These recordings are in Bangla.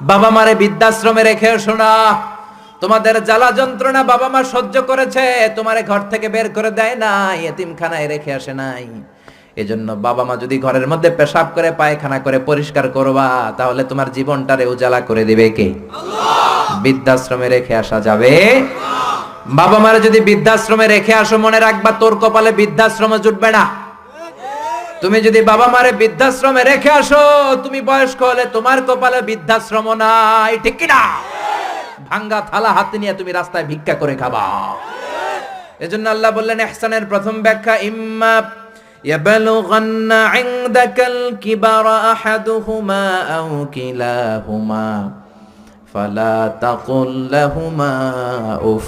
বাবা মারে বৃদ্ধাশ্রমে রেখে শোনা তোমাদের জ্বালা যন্ত্রণা বাবা মা সহ্য করেছে তোমারে ঘর থেকে বের করে দেয় নাই এতিমখানায় রেখে আসে নাই। এজন্য বাবা মা যদি ঘরের মধ্যে পেশাব করে পায়খানা করে পরিষ্কার করবা তাহলে তোমার জীবনটারে উজালা করে দিবে কে? বৃদ্ধাশ্রমে রেখে আসা যাবে। বাবা মারে যদি বৃদ্ধাশ্রমে রেখে আসো মনে রাখবা তোর কপালে বৃদ্ধাশ্রমে জুটবে না। তুমি যদি বাবা মারে বৃদ্ধাশ্রমে রেখে আসো তুমি বয়স্ক হলে তোমার কপালে বৃদ্ধাশ্রম নাই ঠিক কিনা ভাঙ্গা থালা হাতে নিয়ে তুমি রাস্তায় ভিক্ষা করে খাবা এজন্য আল্লাহ বললেন ইহসানের প্রথম ব্যাখ্যা ইম্মা يبلغن عندك الكبر أحدهما أو كلاهما فلا تقل لهما উফ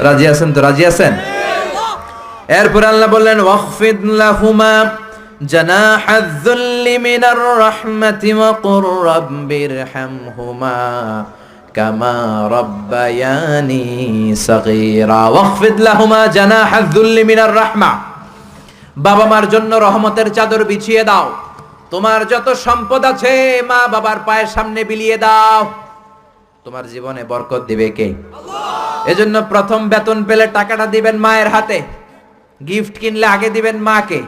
রাজি আছেন তো রাজি আছেন এরপর আল্লাহ বললেন ওয়াখফিদ লাহুমা جناح الذل من الرحمة وقل رب ارحمهما كما ربياني صغيرا واخفض لهما جناح الذل من الرحمة বাবা মার জন্য রহমতের চাদর বিছিয়ে দাও তোমার যত সম্পদ আছে মা বাবার পায়ের সামনে বিলিয়ে দাও তোমার জীবনে বরকত দিবে কে এজন্য প্রথম বেতন পেলে টাকাটা দিবেন মায়ের হাতে। গিফট কিনলে আগে দিবেন মাকে।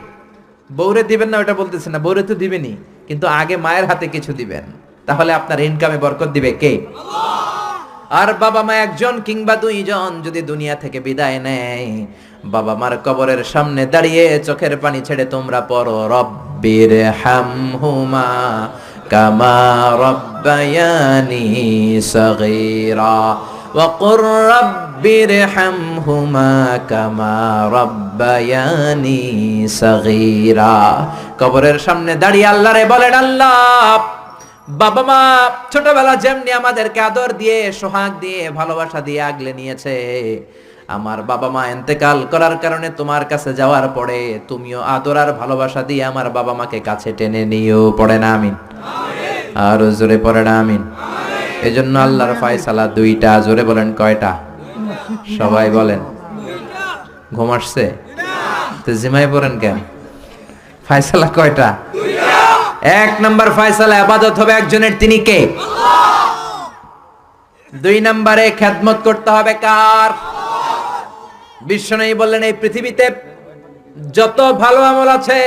বউরে দিবেন না ওটা বলতেছে না। বউরে তো দিবেনি কিন্তু আগে মায়ের হাতে কিছু দিবেন। তাহলে আপনার ইনকামে বরকত দিবে কে? আর বাবা মা একজন কিংবা দুইজন যদি দুনিয়া থেকে বিদায় নেয় বাবা মার কবরের সামনে দাঁড়িয়ে চোখের পানি ছেড়ে তোমরা পড়ো রব্বির হাম হুমা কামা রব্বায়ানি সগীরা। وقل رب ارحمهما كما ربياني صغيرا কবরের সামনে দাঁড়িয়ে আল্লাহরে বলেন আল্লাহ বাবা মা ছোটবেলা যেমনি আমাদেরকে আদর দিয়ে সোহাগ দিয়ে ভালোবাসা দিয়ে আগলে নিয়েছে আমার বাবা মা এন্তেকাল করার কারণে তোমার কাছে যাওয়ার পরে তুমিও আদর আর ভালোবাসা দিয়ে আমার বাবা মাকে কাছে টেনে নিও পড়ে না আমিন আর জোরে পড়ে না আমিন এজন্য আল্লাহর ফয়সালা দুইটা, জোরে বলেন কয়টা? সবাই বলেন। ঘুম আসছে? তো জিমাই পড়েন কেন? ফয়সালা কয়টা? এক নম্বর ফয়সালা, আবাদত হবে একজনের, তিনি কে? দুই নম্বরে খেদমত করতে হবে কার? বিশ্বনয়ী বললেন, এই পৃথিবীতে যত ভালো আমল আছে